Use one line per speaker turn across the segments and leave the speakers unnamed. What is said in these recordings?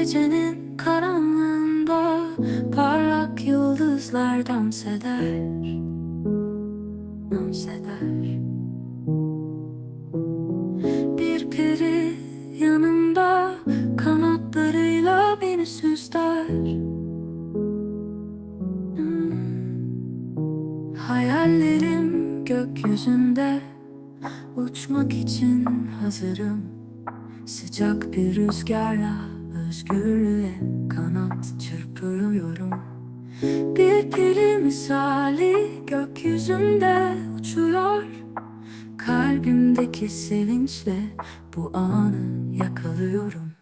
Gecenin karanlığında parlak yıldızlar dans eder Dans eder Bir peri yanımda kanatlarıyla beni süsler Hmm. Hayallerim gökyüzünde Uçmak için hazırım Sıcak bir rüzgarla özgürlüğe kanat çırpıyorum. Bir peri misali gökyüzünde uçuyor. Kalbimdeki sevinçle bu anı yakalıyorum.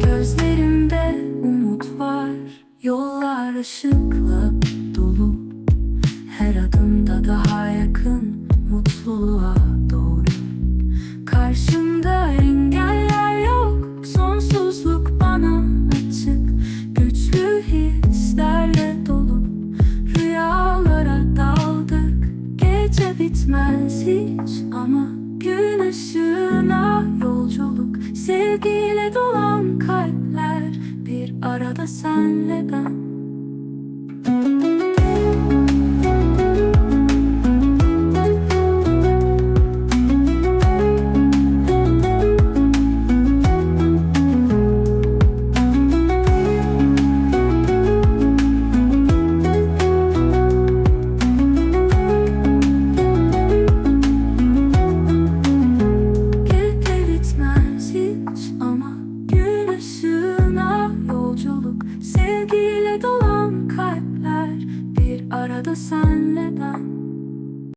Gözlerimde umut var Yollar ışıkla Mutluluğa doğru. Karşımda engeller yok Sonsuzluk bana açık. Güçlü hislerle dolu Rüyalara daldık. Gece bitmez hiç ama Gün ışığına yolculuk. Sevgiyle dolan kalpler Bir arada senle ben yolculuk Sevgiyle